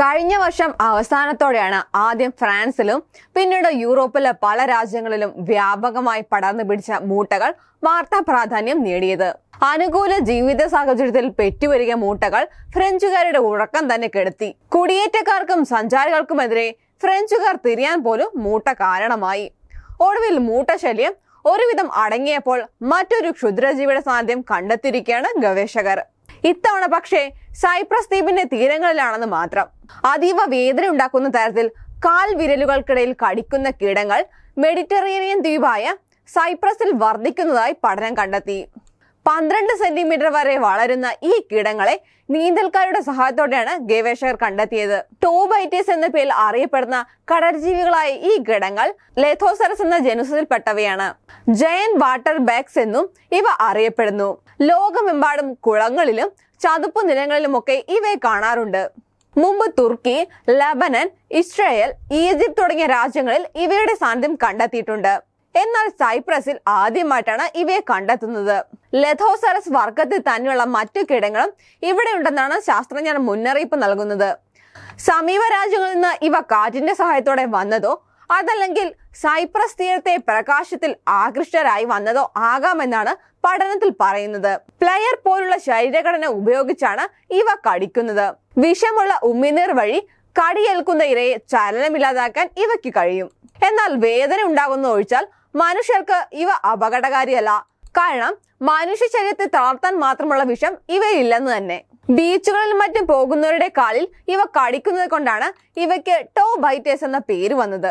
കഴിഞ്ഞ വർഷം അവസാനത്തോടെയാണ് ആദ്യം ഫ്രാൻസിലും പിന്നീട് യൂറോപ്പിലെ പല രാജ്യങ്ങളിലും വ്യാപകമായി പടർന്നു പിടിച്ച മൂട്ടകൾ വാർത്താ പ്രാധാന്യം നേടിയത്. അനുകൂല ജീവിത സാഹചര്യത്തിൽ പെറ്റുവരിക മൂട്ടകൾ ഫ്രഞ്ചുകാരുടെ ഉറക്കം തന്നെ കെടുത്തി. കുടിയേറ്റക്കാർക്കും സഞ്ചാരികൾക്കുമെതിരെ ഫ്രഞ്ചുകാർ തിരിയാൻ പോലും മൂട്ട കാരണമായി. ഒടുവിൽ മൂട്ടശല്യം ഒരുവിധം അടങ്ങിയപ്പോൾ മറ്റൊരു ക്ഷുദ്രജീവിയുടെ സാന്നിധ്യം കണ്ടെത്തിയിരിക്കുകയാണ് ഗവേഷകർ. ഇത്തവണ പക്ഷേ സൈപ്രസ് ദ്വീപിന്റെ തീരങ്ങളിലാണെന്ന് മാത്രം. അതീവ വേദന ഉണ്ടാക്കുന്ന തരത്തിൽ കാൽ വിരലുകൾക്കിടയിൽ കടിക്കുന്ന കീടങ്ങൾ മെഡിറ്ററേനിയൻ ദ്വീപായ സൈപ്രസിൽ വർദ്ധിക്കുന്നതായി പഠനം കണ്ടെത്തി. പന്ത്രണ്ട് സെന്റിമീറ്റർ വരെ വളരുന്ന ഈ കീടങ്ങളെ നീന്തൽക്കാരുടെ സഹായത്തോടെയാണ് ഗവേഷകർ കണ്ടെത്തിയത്. ടോബൈറ്റീസ് എന്ന പേരിൽ അറിയപ്പെടുന്ന കടൽജീവികളായ ഈ കീടങ്ങൾ ലെഥോസറസ് എന്ന ജനുസത്തിൽപ്പെട്ടവയാണ് ജയൻ വാട്ടർ ബാഗ്സ് എന്നും ഇവ അറിയപ്പെടുന്നു. ലോകമെമ്പാടും കുളങ്ങളിലും ചതുപ്പ് നിലങ്ങളിലുമൊക്കെ ഇവയെ കാണാറുണ്ട്. മുമ്പ് തുർക്കി ലബനൻ ഇസ്രായേൽ ഈജിപ്ത് തുടങ്ങിയ രാജ്യങ്ങളിൽ ഇവയുടെ സാന്നിധ്യം കണ്ടെത്തിയിട്ടുണ്ട്. എന്നാൽ സൈപ്രസിൽ ആദ്യമായിട്ടാണ് ഇവയെ കണ്ടെത്തുന്നത്. ലെഥോസറസ് വർഗത്തിൽ തന്നെയുള്ള മറ്റു കീടങ്ങളും ഇവിടെ ഉണ്ടെന്നാണ് ശാസ്ത്രജ്ഞർ മുന്നറിയിപ്പ് നൽകുന്നത്. സമീപ രാജ്യങ്ങളിൽ നിന്ന് ഇവ കാറ്റിന്റെ സഹായത്തോടെ വന്നതോ അതല്ലെങ്കിൽ സൈപ്രസ് തീരത്തെ പ്രകാശത്തിൽ ആകൃഷ്ടരായി വന്നതോ ആകാമെന്നാണ് പഠനത്തിൽ പറയുന്നത്. പ്ലെയർ പോലുള്ള ശരീരഘടന ഉപയോഗിച്ചാണ് ഇവ കടിക്കുന്നത്. വിഷമുള്ള ഉമിനീർ വഴി കടിയേൽക്കുന്ന ഇരയെ ചലനമില്ലാതാക്കാൻ ഇവയ്ക്ക് കഴിയും. എന്നാൽ വേദന ഉണ്ടാകുന്ന ഒഴിച്ചാൽ മനുഷ്യർക്ക് ഇവ അപകടകാരിയല്ല. കാരണം മനുഷ്യ ശരീരത്തെ തളർത്താൻ മാത്രമുള്ള വിഷം ഇവയില്ലെന്ന് തന്നെ. ബീച്ചുകളിലും മറ്റും പോകുന്നവരുടെ കാലിൽ ഇവ കടിക്കുന്നത് കൊണ്ടാണ് ഇവയ്ക്ക് ടോ ബൈറ്റേഴ്സ് എന്ന പേര് വന്നത്.